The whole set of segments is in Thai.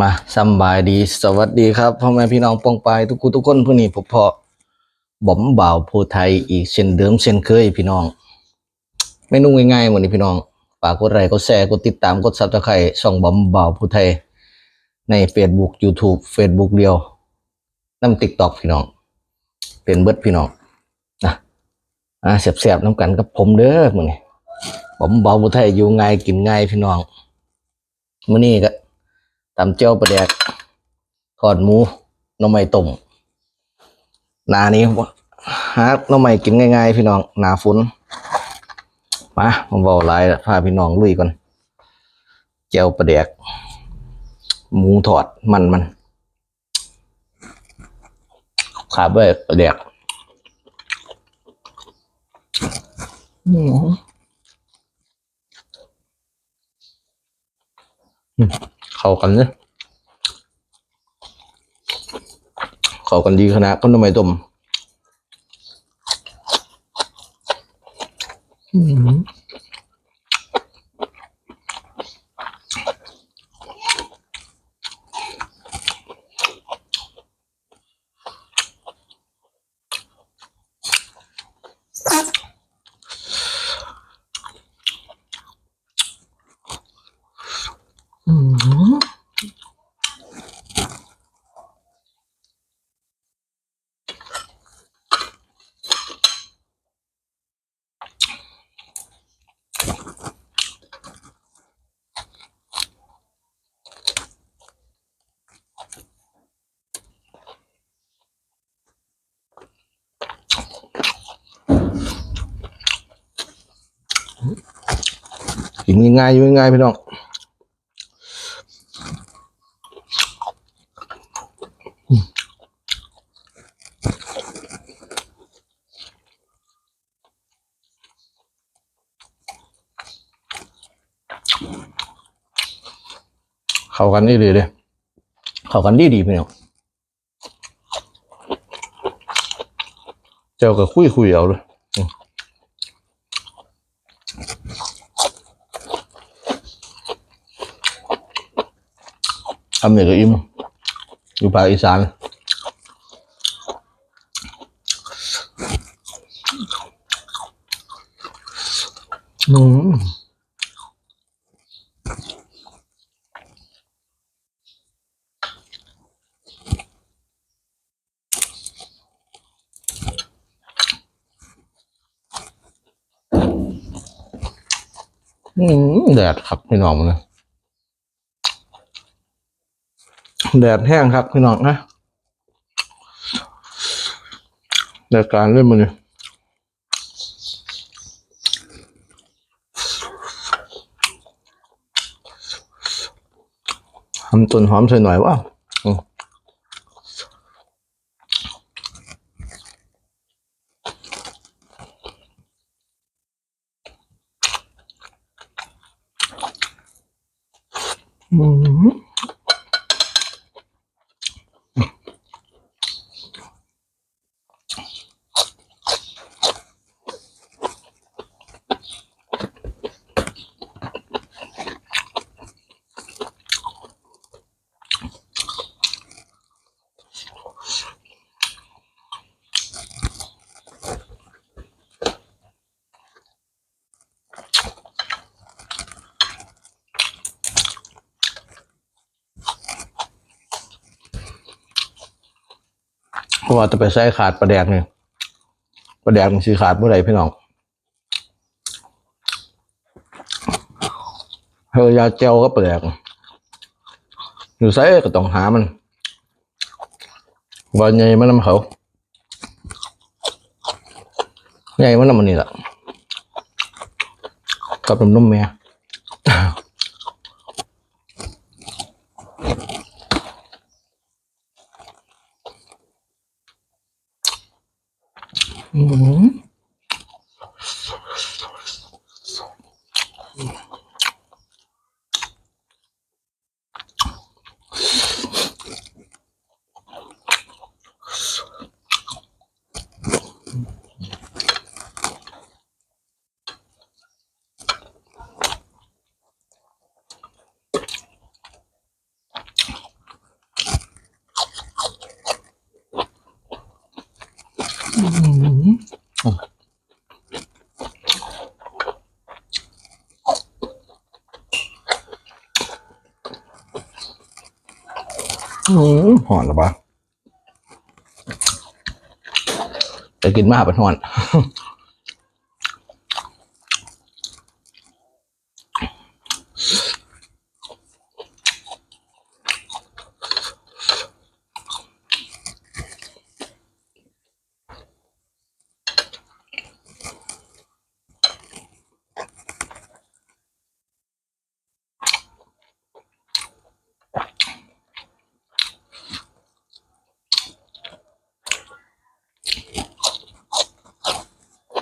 มาสบายดีสวัสดีครับพ่อแม่พี่น้องปองปายทุกคนทุกคนผู้นี้ผมพอบ่มบ่าวผู้ไทยอีกเช่นเดิมเช่นเคยพี่น้องเมนูง่ายๆวันนี้พี่น้องฝากกดไลค์กดแชร์กดติดตามกดซับสไครต์ช่องบ่มบ่าวผู้ไทย ใน Facebook YouTube Facebook เดียวน้ำ TikTok พี่น้อง เป็นเบิร์ดพี่น้องนะอ่าเสียบๆน้ำกันกับผมเด้อมือนี้บ่มบ่าวผู้ไทยอยู่ง่ายกินง่ายพี่น้องมื้อนี้ก็ ตำเจียวปลาแดกทอดหมูหน่อไม้ต้มหนานี้หาหน่อไม้กินง่ายๆ พี่น้องหนาฝนมาผมบอกหลายแล้วพาพี่น้องลุยก่อนเจียวปลาแดกหมูทอดมันมันขาบไว้ปลาแดกอืมอืมเข้ากันเนี่ยเขอกันดีคณะก็ทำไมต้ม อืม กินง่ายๆอยู่ง่ายพี่น้องเข้ากันดีดีเลยเข้ากันดีดีพี่น้องเจ้าก็คุยคุยเอาเลยอืมทำเนี่ยก็อิ่มอยู่ภาคอีสานอืมอืมแดดครับพี่น้องนะ แดดแห้งครับพี่น้องนะแดดการเล่นมันเนี่ยทำต้นหอมใส่หน่อยว่าอืมอืม เพราะว่าจะไปใช้ขาดประแดกเนี่ยประแดกมันสีขาดเมื่อไหร่พี่น้องเฮยาเจลก็ประแดกอยู่ไซก็ต้องหามัน วันใหญ่มันนำเขาใหญ่มันนำมันนี่แหละกับนมนมแม่ อืมหอนหรอปะจะกินมากเป็นหอน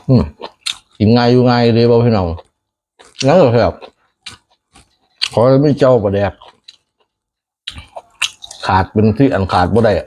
อืมกินง่ายอยู่ง่ายเลยบ่พี่น้องงั้นเหรอครับขอไม่เจ้าประแดก ขาดเป็นที่อันขาดบ่ได้อะ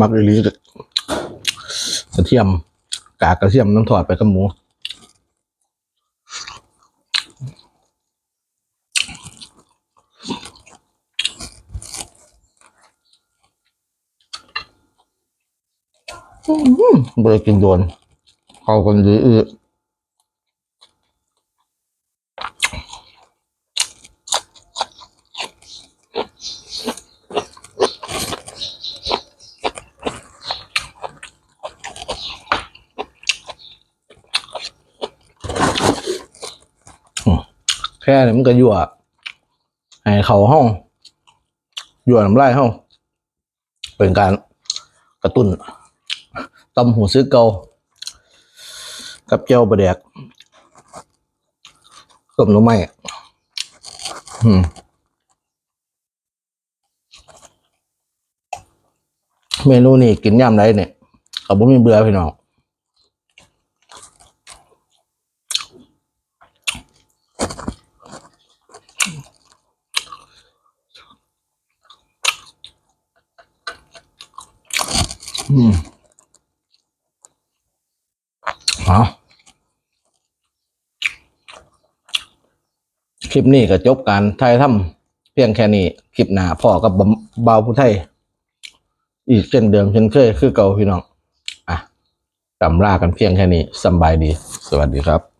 มักอีลีกระเทียม กากกระเทียมน้ำถอดไปกับหมูบริกินโดน เข้ากันดีอือ แค่นี้มันก็ยั่วให้เขาห้องยั่วน้ำลายห้องเป็นการกระตุ้นตำหูซื้อเกากับเจียวบะแดกต้มหน้ำไม้อืมเมนูนี้กินย่ำไรเนี่ยกับผมมีเบื่อพี่น้อง อืมเอาคลิปนี้ก็จบการไทยทำเพียงแค่นี้ คลิปหน้าพ่อกับบำเบาวผู้ไทย อีกเช่นเดิมเช่นเคย คือเก่าพี่น้อง อะกำลากันเพียงแค่นี้สบายดี สวัสดีครับ